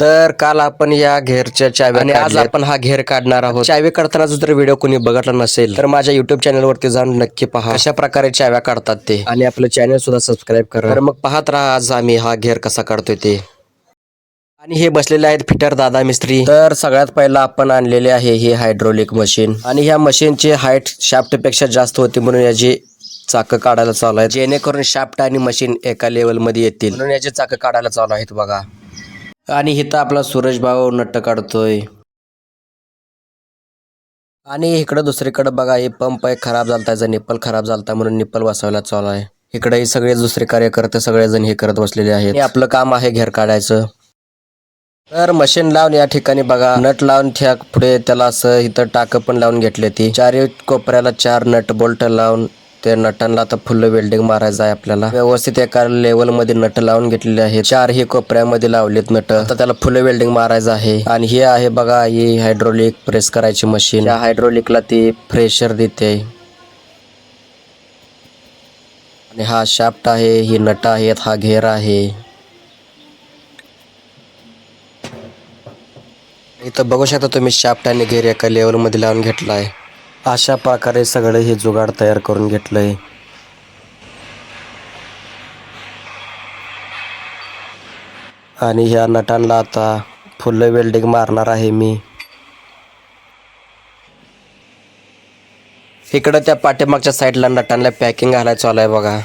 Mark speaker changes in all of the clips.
Speaker 1: तर काल आपण या घेरच्या चाव्या आणि आज आपण हा घेर काढणार आहोत. चावी काढतानाचा जर व्हिडिओ कोणी बघितला नसेल तर माझ्या युट्यूब चॅनल वरती जाऊन नक्की पहा. अशा प्रकारे चाव्या काढतात ते? आणि आपलं चॅनल सुद्धा सबस्क्राईब करा. तर मग पाहत राहा आज आम्ही हा घेर कसा काढतोय ते. आणि हे बसलेले आहेत फिटर दादा मिस्त्री. तर सगळ्यात पहिला आपण आणलेले आहे हे हायड्रोलिक मशीन आणि ह्या मशीनची हाईट शाफ्टपेक्षा जास्त होती म्हणून याची चाक काढायला चालू आहे जेणेकरून शाफ्ट आणि मशीन एका लेवलमध्ये येतील. म्हणून याचे चाक काढायला चालू आहेत बघा. आणि इथं आपला सूरज भाऊ नट्ट काढतोय. आणि इकडं दुसरीकडे बघा हे पंप आहे खराब झालता त्याचा निप्पल खराब झालता म्हणून निप्पल बसवायला चालू आहे. इकडे हे सगळे दुसरे कार्यकर्ते सगळेजण हे करत बसलेले आहेत. आणि आपलं काम आहे घेर काढायचं. तर मशीन लावून या ठिकाणी बघा नट लावून ठ्या पुढे त्याला असं इथं टाकं पण लावून घेतले ती. चारही कोपऱ्याला चार नट बोल्ट लावून त्या नटांना आता फुल वेल्डिंग मारायचं आहे आपल्याला. व्यवस्थित एका लेवलमध्ये नट लावून घेतलेले आहेत. चार हे कोपऱ्यामध्ये लावलेत नट. आता त्याला फुल वेल्डिंग मारायचं आहे. आणि हे आहे बघा ही हायड्रोलिक प्रेस करायची मशीन या हायड्रोलिकला ती प्रेशर देते. आणि हा शाफ्ट आहे ही नट आहेत हा घेर आहे. इथं बघू शकता तुम्ही शाफ्ट आणि घेर एका लेवलमध्ये लावून घेतला आहे अशा प्रकारे सगळं हे जुगाड तयार करून घेतलंय. आणि ह्या नटांना आता फुल वेल्डिंग मारणार आहे मी. इकडं त्या पाठीमागच्या साईडला नटांना पॅकिंग घालायचं चालू आहे बघा.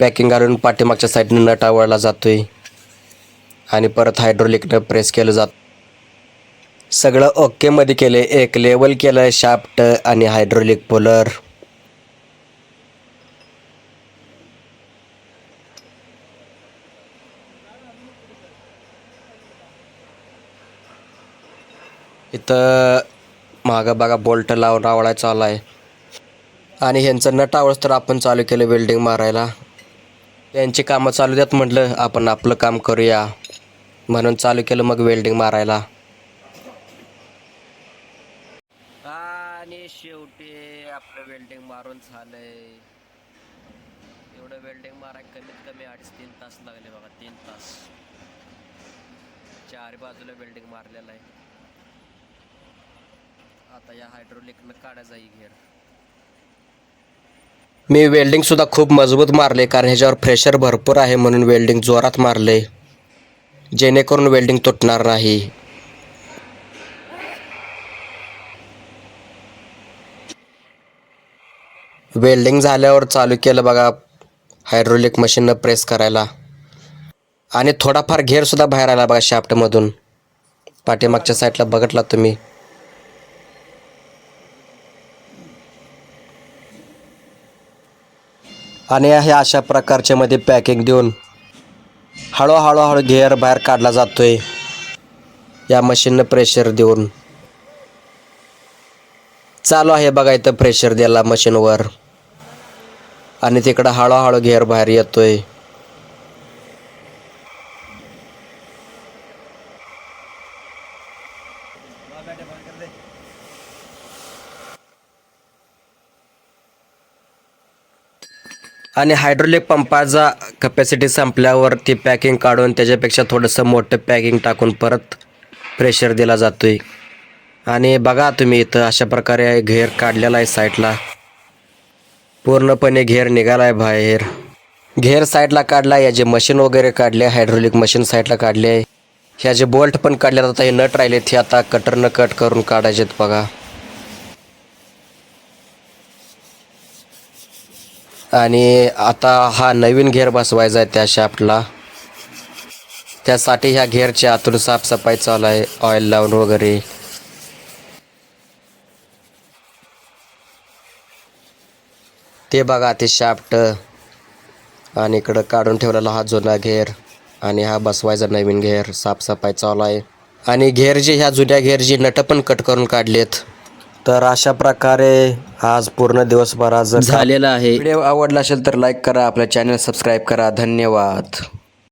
Speaker 1: पॅकिंग घालून पाठीमागच्या साईडने नट आवळला जातोय. आणि परत हायड्रोलिकनं प्रेस केलं जातं सगळं ओकेमध्ये केले एक लेवल केलं शाफ्ट आणि हायड्रोलिक पोलर इथं मागं बघा बोल्ट लावून आवळा चालू आहे आणि ह्यांचं नट आवळच तर आपण चालू केलं वेल्डिंग मारायला. त्यांची कामं चालू द्यात म्हटलं आपण आपलं काम करूया. म्हणून चालू केलं मग वेल्डिंग मारायला आणि एवढं वेल्डिंग मारून झालंय. एवढं वेल्डिंग माराय कमीत कमी अडीच तीन तास लागले बघा तीन तास. चार बाजूला वेल्डिंग मारलेलं आहे. आता या हायड्रोलिकनं काढायचा ही घेर. मी वेल्डिंग सुद्धा खूप मजबूत मारले कारण ह्याच्यावर प्रेशर भरपूर आहे म्हणून वेल्डिंग जोरात मारले जेणेकरून वेल्डिंग तुटणार नाही. वेल्डिंग झाल्यावर चालू केलं बघा. हायड्रोलिक मशीननं प्रेस करायला. आणि थोडाफार घेरसुद्धा बाहेर आला बघा शाफ्टमधून पाठीमागच्या साईडला बघितला तुम्ही. आणि हे अशा प्रकारच्या मध्ये पॅकिंग देऊन हळूहळूहळू घेर बाहेर काढला जातोय. या मशीननं प्रेशर देऊन. चालू आहे बघा इथं प्रेशर द्यायला मशीनवर आणि तिकडं हळूहळू घेर बाहेर येतोय. आणि हायड्रोलिक पंपाचा कपॅसिटी संपल्यावर ती पॅकिंग काढून त्याच्यापेक्षा थोडंसं मोठं पॅकिंग टाकून परत प्रेशर दिला जातोय. आणि बघा तुम्ही इथं अशा प्रकारे घेर काढलेला आहे साईडला पूर्णपणे घेर निघालाय बाहेर. घेर साईडला काढला याचे मशीन वगैरे काढले हायड्रोलिक मशीन साईडला काढले ह्या जे बोल्ट पण काढले आता हे नट राहिले ते आता कटरनं कट करून काढायचेत बघा. आणि आता हा नवीन घेर बसवायचा आहे त्या शाफ्टला त्यासाठी ह्या घेरच्या आतून साफसफाई चालू आहे ऑइल लावून वगैरे. ते बघा ते शाफ्ट आणि इकडं काढून ठेवलेला हा जुना घेर. आणि हा बसवायचा नवीन घेर. साफसफाई चालू आहे. आणि घेर जे ह्या जुन्या घेरची नटं पण कट करून काढलेत. तर अशा प्रकारे आज पूर्ण दिवसभराचं झालेलं आहे. व्हिडिओ आवडला असेल तर लाईक करा आपल्या चॅनल सबस्क्राईब करा. धन्यवाद.